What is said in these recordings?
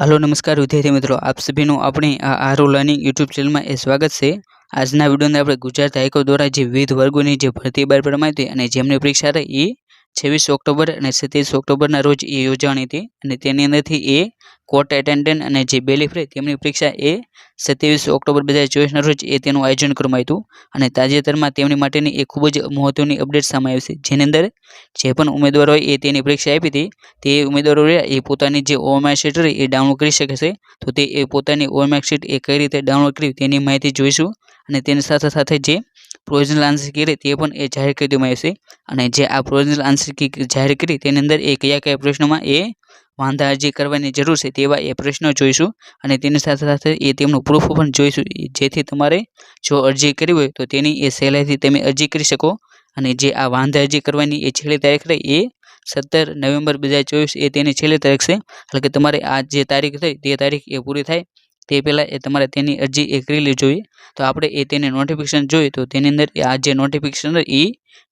Hello, નમસ્કાર વિદ્યાર્થી મિત્રો. આપ સભીનું આપણી આરો લર્નિંગ યુટ્યુબ ચેનલમાં એ સ્વાગત છે. આજના વિડીયોની આપણે ગુજરાત હાઈકોર્ટ દ્વારા જે વિવિધ વર્ગોની જે ભરતી બહાર પડવામાં હતી અને જેમની પરીક્ષા રહી એ છવ્વીસ ઓક્ટોબર અને સત્યાવીસ ઓક્ટોબરના રોજ એ યોજાણી હતી અને તેની અંદરથી એ કોર્ટ એટેન્ડન્ટ અને જે બેલીફ રહે તેમની પરીક્ષા એ સત્યાવીસ ઓક્ટોબર બે હજાર ચોવીસના રોજ એ તેનું આયોજન કરવામાં આવ્યું અને તાજેતરમાં તેમની માટેની એ ખૂબ જ મહત્ત્વની અપડેટ સામે આવી છે. જેની અંદર જે પણ ઉમેદવારોએ એ તેની પરીક્ષા આપી હતી, તે ઉમેદવારો રહ્યા એ પોતાની જે ઓએમઆઈ શીટ રહી એ ડાઉનલોડ કરી શકે છે. તો તે એ પોતાની ઓએમઆઈ શીટ એ કઈ રીતે ડાઉનલોડ કરી તેની માહિતી જોઈશું અને તેની સાથે સાથે જે પ્રોવિઝનલ આન્સર કી તે પણ એ જાહેર કરી દેવામાં આવશે. અને જે આ પ્રોવિઝનલ આન્સર કી જાહેર કરી, તેની અંદર એ કયા કયા પ્રશ્નોમાં એ વાંધા અરજી કરવાની જરૂર છે તેવા એ પ્રશ્નો જોઈશું. અને તેની સાથે સાથે એ તેમનું પ્રૂફ પણ જોઈશું. જેથી તમારે જો અરજી કરવી હોય તો તેની એ સહેલાઈથી તમે અરજી કરી શકો. અને જે આ વાંધા અરજી કરવાની એ છેલ્લી તારીખ રહી એ સત્તર નવેમ્બર બે હજાર ચોવીસ, એ તેની છેલ્લી તારીખ છે. એટલે કે તમારે આ જે તારીખ થઈ, તે તારીખ એ પૂરી થાય. તે પહેલાં એ તમારે તેની અરજી એ કરી લેવી જોઈએ. તો આપણે એ તેને નોટિફિકેશન જોઈએ તો તેની અંદર આ જે નોટિફિકેશન એ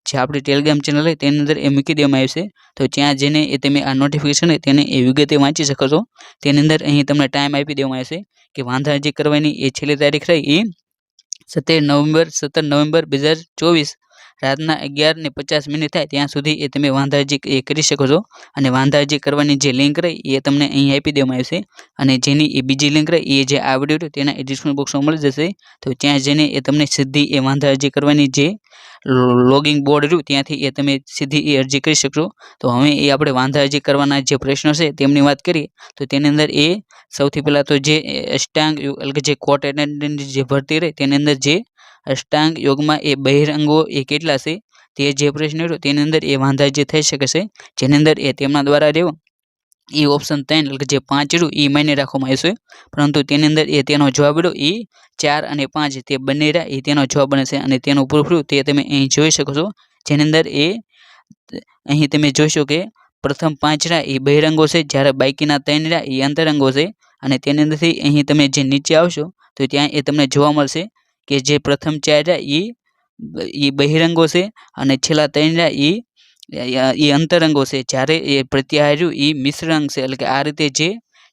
જે આપણી ટેલિગ્રામ ચેનલ હોય તેની અંદર એ મૂકી દેવામાં આવશે. તો ત્યાં જઈને એ તમે આ નોટિફિકેશન હોય તેને એ વિગતે વાંચી શકો છો. તેની અંદર અહીં તમને ટાઈમ આપી દેવામાં આવશે કે વાંધા અરજી કરવાની એ છેલ્લી તારીખ રહી એ સત્તર નવેમ્બર સત્તર નવેમ્બર બે હજાર ચોવીસ. રાતના અગિયાર ને પચાસ મિનિટ થાય ત્યાં સુધી એ તમે વાંધાજી એ કરી શકો છો. અને વાંધા અરજી કરવાની જે લિંક રહી એ તમને અહીં આપી દેવામાં આવશે. અને જેની એ બીજી લિંક રહી એ જે આ વીડિયો તેના ડિસ્ક્રિપ્શન બોક્સમાં મળી જશે. તો ત્યાં જઈને એ તમને સીધી એ વાંધા અરજી કરવાની જે લોગિંગ બોર્ડ રહ્યું ત્યાંથી એ તમે સીધી એ અરજી કરી શકશો. તો હવે એ આપણે વાંધા અરજી કરવાના જે પ્રશ્નો છે તેમની વાત કરીએ તો તેની અંદર એ સૌથી પહેલાં તો જે અષ્ટાંગ કે જે કોર્ટ એટેન્ડન્ટ જે ભરતી રહે તેની અંદર જે અષ્ટાંગ યોગમાં એ બહિરંગો એ કેટલા છે? તે જે પ્રશ્ન રહ્યો તેની અંદર એ વાંધા જે થઈ શકે છે, જેની અંદર એ તેમના દ્વારા રહ્યો. એ ઓપ્શન ત્રણ એટલે જે પાંચ રહ્યું એ માન્ય રાખવામાં આવશે. પરંતુ તેની અંદર એ તેનો જવાબ રહ્યો એ ચાર અને પાંચ તે બંને રહ્યા, એ તેનો જવાબ બને છે અને તેનું પ્રૂફ રહ્યું તે તમે અહીં જોઈ શકો છો. જેની અંદર એ અહીં તમે જોશો કે પ્રથમ પાંચ રહ્યા એ બહિરંગો છે, જ્યારે બાકીના ત્રણ રહ્યા એ અંતરંગો છે અને તેની અંદરથી અહીં તમે જે નીચે આવશો તો ત્યાં એ તમને જોવા મળશે. કે જે પ્રથમ ચાર રહ્યા એ એ બહિરંગો છે અને છેલ્લા ત્રણ એ એ અંતરંગો છે. જ્યારે એ પ્રત્યાહાર્યું એ મિશ્ર અંગ છે. એટલે કે આ રીતે જે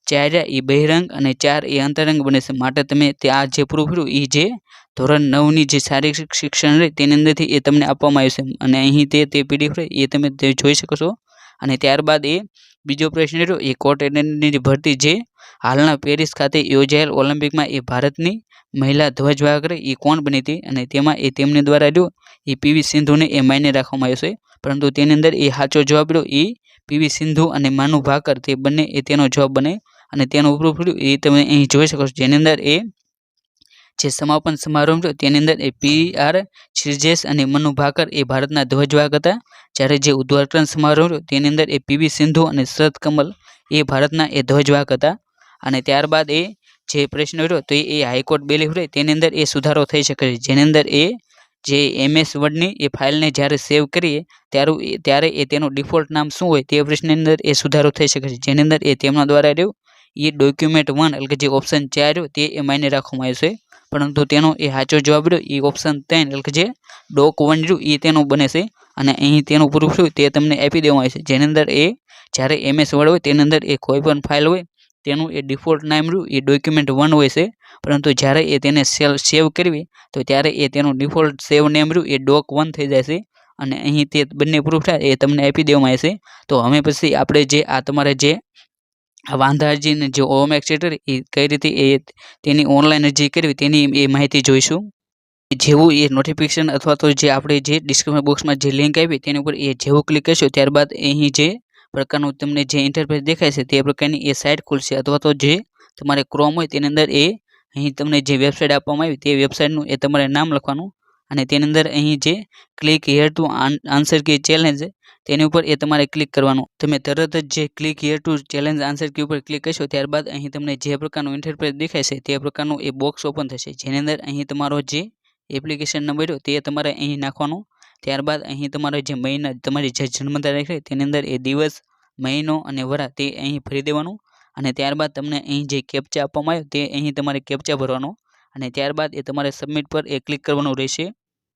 ચાર રહ્યા એ બહિરંગ અને ચાર એ અંતરંગ બને છે. માટે તમે તે આ જે પ્રૂફ રહ્યું એ જે ધોરણ નવની જે શારીરિક શિક્ષણ રહે, તેની અંદરથી એ તમને આપવામાં આવ્યું છે. અને અહીં તે તે પીડીએફ રહે, એ તમે તે જોઈ શકો છો. અને ત્યારબાદ એ બીજો પ્રશ્ન રહ્યો, એ કોર્ટ એટેન્ડન્ટની ભરતી જે હાલના પેરિસ ખાતે યોજાયેલ ઓલિમ્પિકમાં એ ભારતની મહિલા ધ્વજવાહક રહી એ કોણ બની હતી? અને તેમાં એ તેમને દ્વારા રહ્યો એ પીવી સિંધુને એ માન્ય રાખવામાં આવ્યો છે. પરંતુ તેની અંદર એ સાચો જવાબ રહ્યો એ પીવી સિંધુ અને માનુ ભાકર, તે બંને એ તેનો જવાબ બને અને તેનો ઉપરૂપ એ તમે અહીં જોઈ શકો છો. જેની અંદર એ જે સમાપન સમારોહ રહ્યો તેની અંદર એ પી આર શ્રીજેશ અને મનુ ભાકર એ ભારતના ધ્વજવાહક હતા. જ્યારે જે ઉદ્ઘાટન સમારોહ રહ્યો તેની અંદર એ પીવી સિંધુ અને શરદ કમલ એ ભારતના એ ધ્વજવાહક હતા. અને ત્યારબાદ એ જે પ્રશ્ન રહ્યો તો એ હાઈકોર્ટ બેલીફ રહે તેની અંદર એ સુધારો થઈ શકે છે. જેની અંદર એ જે એમએસ વર્ડની એ ફાઇલને જ્યારે સેવ કરીએ, ત્યારે ત્યારે એ તેનું ડિફોલ્ટ નામ શું હોય તે પ્રશ્નની અંદર એ સુધારો થઈ શકે છે. જેની અંદર એ તેમના દ્વારા રહ્યું, એ ડોક્યુમેન્ટ વન એટલે કે જે ઓપ્શન ચાર રહ્યો તે એ માન્ય રાખવામાં આવ્યો છે પરંતુ તેનો એ સાચો જવાબ રહ્યો, એ ઓપ્શન ત્રણ એટલે કે જે ડોક વન રહ્યું, એ તેનું બને છે. અને અહીં તેનું પ્રૂફ રહ્યું તે તમને આપી દેવામાં આવે છે જેની અંદર એ જ્યારે એમએસ વર્ડ હોય, તેની અંદર એ કોઈ પણ ફાઇલ હોય તેનું એ ડિફોલ્ટ નામ રહ્યું, એ ડોક્યુમેન્ટ વન હોય છે. પરંતુ જ્યારે એ તેને સેલ સેવ કરવી, તો ત્યારે એ તેનું ડિફોલ્ટ સેવ નેમ રહ્યું, એ ડોક વન થઈ છે અને અહીં તે બંને પ્રૂફ થાય, એ તમને આપી દેવામાં આવશે. તો હવે પછી આપણે જે આ તમારે જે વાંધાજીને જે ઓમ એક્સેટર એ કઈ રીતે એ તેની ઓનલાઈન અરજી કરવી, તેની એ માહિતી જોઈશું. જેવું એ નોટિફિકેશન અથવા તો જે આપણે જે ડિસ્ક્રિપ્શન બોક્સમાં જે લિંક આવી તેની ઉપર એ જેવું ક્લિક કરશો, ત્યારબાદ અહીં જે પ્રકારનું તમને જે ઇન્ટરફેસ દેખાય છે તે પ્રકારની એ સાઇટ ખુલશે. અથવા તો જે તમારે ક્રોમ હોય તેની અંદર એ અહીં તમને જે વેબસાઇટ આપવામાં આવી તે વેબસાઇટનું એ તમારે નામ લખવાનું. અને તેની અંદર અહીં જે click here to answer key challenge તેની ઉપર એ તમારે ક્લિક કરવાનું. તમે તરત જ જે click here to challenge answer key ઉપર ક્લિક કરશો, ત્યારબાદ અહીં તમને જે પ્રકારનું ઇન્ટરફેસ દેખાય છે તે પ્રકારનું એ બોક્સ ઓપન થશે. જેની અંદર અહીં તમારો જે એપ્લિકેશન નંબર તે તમારે અહીં નાખવાનો ત્યારબાદ અહીં તમારો જે મહિના, તમારી જે જન્મ તારીખ રહે તેની અંદર એ દિવસ, મહિનો અને વરા તે અહીં ભરી દેવાનું અને ત્યારબાદ તમને અહીં જે કેપ્ચા આપવામાં આવ્યો તે અહીં તમારે કેપ્ચા ભરવાનો અને ત્યારબાદ એ તમારે સબમિટ પર એ ક્લિક કરવાનું રહેશે.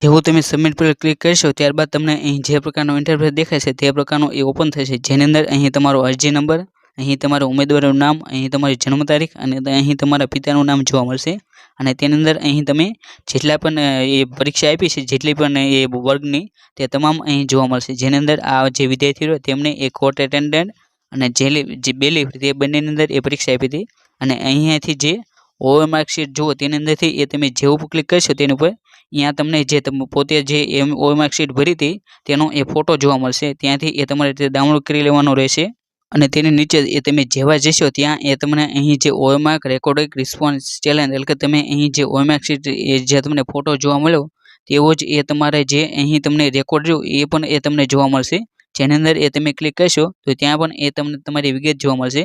જેવું તમે સબમિટ પર ક્લિક કરશો, ત્યારબાદ તમને અહીં જે પ્રકારનો ઇન્ટરફેસ દેખાય છે, તે પ્રકારનો એ ઓપન થશે. જેની અંદર અહીં તમારો અરજી નંબર અહીં તમારા ઉમેદવારનું નામ, અહીં તમારી જન્મ તારીખ અને અહીં તમારા પિતાનું નામ જોવા મળશે. અને તેની અંદર અહીં તમે જેટલા પણ એ પરીક્ષા આપી છે, જેટલી પણ એ વર્ગની, તે તમામ અહીં જોવા મળશે. જેની અંદર આ જે વિદ્યાર્થીઓ તેમને એ કોર્ટ એટેન્ડન્ટ અને જે જે બેલીફ તે બંનેની અંદર એ પરીક્ષા આપી હતી. અને અહીંયાથી જે ઓવર માર્કશીટ જુઓ, તેની અંદરથી એ તમે જેવું ક્લિક કરશો, તેની ઉપર, અહીંયા તમને જે પોતે જે એમ ઓવર માર્કશીટ ભરી હતી, તેનો એ ફોટો જોવા મળશે. ત્યાંથી એ તમારે ડાઉનલોડ કરી લેવાનો રહેશે. અને તેની નીચે એ તમે જેવા જશો ત્યાં એ તમને અહીં જે ઓએમાર્ક રેકોર્ડિંગ રિસ્પોન્સ ચેલેન્જ એટલે કે તમે અહીં જે ઓએમાર્ક શીટ એ જે તમને ફોટો જોવા મળ્યો, તેવો જ એ તમારે જે અહીં તમને રેકોર્ડ રહ્યો એ પણ એ તમને જોવા મળશે. જેની અંદર એ તમે ક્લિક કરશો તો ત્યાં પણ એ તમને તમારી વિગત જોવા મળશે.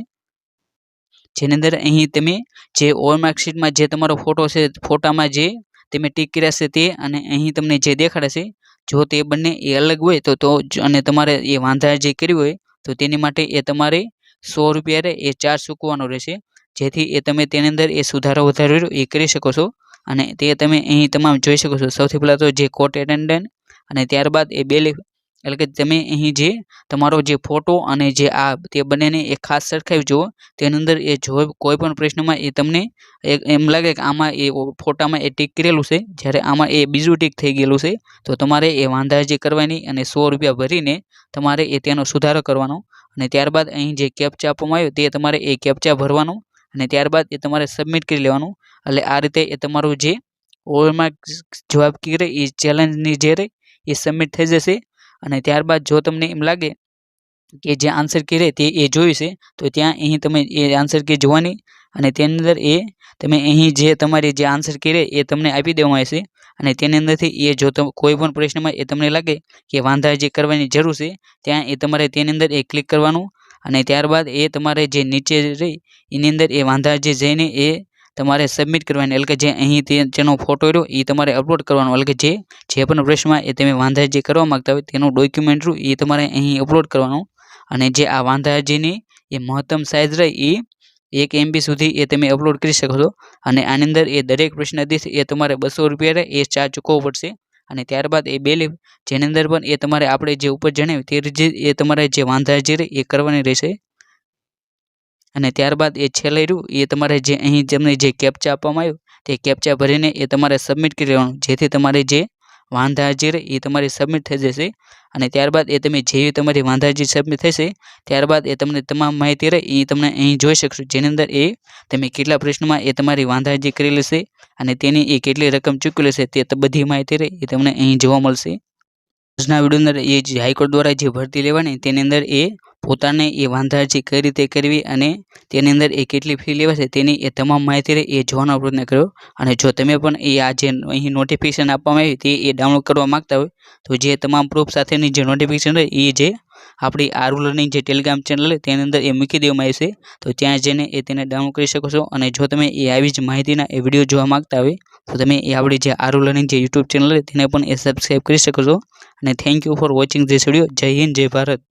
જેની અંદર અહીં તમે જે ઓએમાર્ક શીટમાં જે તમારો ફોટો છે ફોટામાં જે તમે ટીક કર્યા છે તે અને અહીં તમને જે દેખાડશે જો તે બંને એ અલગ હોય તો તો અને તમારે એ વાંધા જે કર્યું હોય તો તેની માટે એ તમારે સો રૂપિયા રહે એ ચાર્જ ચૂકવવાનો રહેશે. જેથી એ તમે તેની અંદર એ સુધારો વધારો એ કરી શકો છો. અને તે તમે અહીં તમામ જોઈ શકો છો. સૌથી પહેલાં તો જે કોર્ટ એટેન્ડન્ટ અને ત્યારબાદ એ બેલી એટલે કે તમે અહીં જે તમારો જે ફોટો અને જે આ તે બંનેને એ ખાસ સરખાવી જુઓ, તેની અંદર એ જો કોઈ પણ પ્રશ્નમાં એ તમને એમ લાગે કે આમાં એ ફોટામાં એ ટીક કરેલું છે, જ્યારે આમાં એ બીજું ટીક થઈ ગયેલું છે, તો તમારે એ વાંધાજી કરવાની અને સો રૂપિયા ભરીને તમારે એ તેનો સુધારો કરવાનો. અને ત્યારબાદ અહીં જે કેપ્ચા આપવામાં આવ્યો, તે તમારે એ કેપ્ચા ભરવાનો અને ત્યારબાદ એ તમારે સબમિટ કરી લેવાનું. એટલે આ રીતે એ તમારું જે ઓવરમાર્ક જવાબ કરે એ ચેલેન્જની જે રહે, એ સબમિટ થઈ જશે. અને ત્યારબાદ જો તમને એમ લાગે કે જે આન્સર કી રહે તે એ જોઈશે તો ત્યાં અહીં તમે એ આન્સર કી જોવાની અને તેની અંદર એ તમે અહીં જે તમારી જે આન્સર કી રહે એ તમને આપી દેવામાં આવશે અને તેની અંદરથી એ જો કોઈ પણ પ્રશ્નમાં એ તમને લાગે કે વાંધા જે કરવાની જરૂર છે, ત્યાં એ તમારે તેની અંદર એ ક્લિક કરવાનું અને ત્યારબાદ એ તમારે જે નીચે રહી એની અંદર એ વાંધા જે જઈને એ તમારે સબમિટ કરવાની, એટલે કે જે અહીં તે જેનો ફોટો રહ્યો એ તમારે અપલોડ કરવાનો. એટલે કે જે જે પણ પ્રશ્નમાં એ તમે વાંધા જે કરવા માગતા હોય, તેનું ડોક્યુમેન્ટ રહ્યું એ તમારે અહીં અપલોડ કરવાનું. અને જે આ વાંધાજીની એ મહત્તમ સાઇઝ રહે એ એક એમબી સુધી એ તમે અપલોડ કરી શકો છો. અને આની અંદર એ દરેક પ્રશ્ન દીઠ એ તમારે બસો રૂપિયા રહે, એ ચાર્જ ચૂકવવો પડશે. અને ત્યારબાદ એ બે બેલી જેની અંદર પણ એ તમારે આપણે જે ઉપર જણાવ્યું, તે રીતે એ તમારે જે વાંધાજી રહે, એ કરવાની રહેશે. અને ત્યારબાદ એ છેલ્લે એ તમારે જે અહીં તમને જે કેપ્ચા આપવામાં આવ્યું, તે કેપ્ચા ભરીને એ તમારે સબમિટ કરી દેવાનું જેથી તમારે જે વાંધાજી રહે, એ તમારી સબમિટ થઈ જશે. અને ત્યારબાદ એ તમે જેવી તમારી વાંધાજી સબમિટ થશે, ત્યારબાદ એ તમને તમામ માહિતી રહે, એ તમને અહીં જોઈ શકશો. જેની અંદર એ તમે કેટલા પ્રશ્નમાં એ તમારી વાંધાજી કરેલી છે, અને તેની એ કેટલી રકમ ચૂકવેલી છે, તે બધી માહિતી રહે, એ તમને અહીં જોવા મળશે. આજના વીડિયો અંદર એ જે હાઈકોર્ટ દ્વારા જે ભરતી લેવાની, તેની અંદર એ પોતાને એ વાંધાજી કઈ રીતે કરવી અને તેની અંદર એ કેટલી ફી લેવાશે તેની એ તમામ માહિતી રહે, એ જોવાનો પ્રયત્ન કર્યો. અને જો તમે પણ એ આ જે અહીં નોટિફિકેશન આપવામાં આવી તે એ ડાઉનલોડ કરવા માગતા હોય, તો જે તમામ પ્રૂફ સાથેની જે નોટિફિકેશન રહે, એ જે આપણી આ રૂલરની જે ટેલિગ્રામ ચેનલ હોય તેની અંદર એ મૂકી દેવામાં આવશે. તો ત્યાં જઈને એ તેને ડાઉનલોડ કરી શકો છો. અને જો તમે એ આવી જ માહિતીના એ વીડિયો જોવા માગતા હોય, તો તમે એ આપણી જે આરુ લર્નિંગ જે યુટ્યુબ ચેનલ હોય તેને પણ એ સબસ્ક્રાઈબ કરી શકો છો. અને thank you for watching this video Jai Hind, Jai Bharat.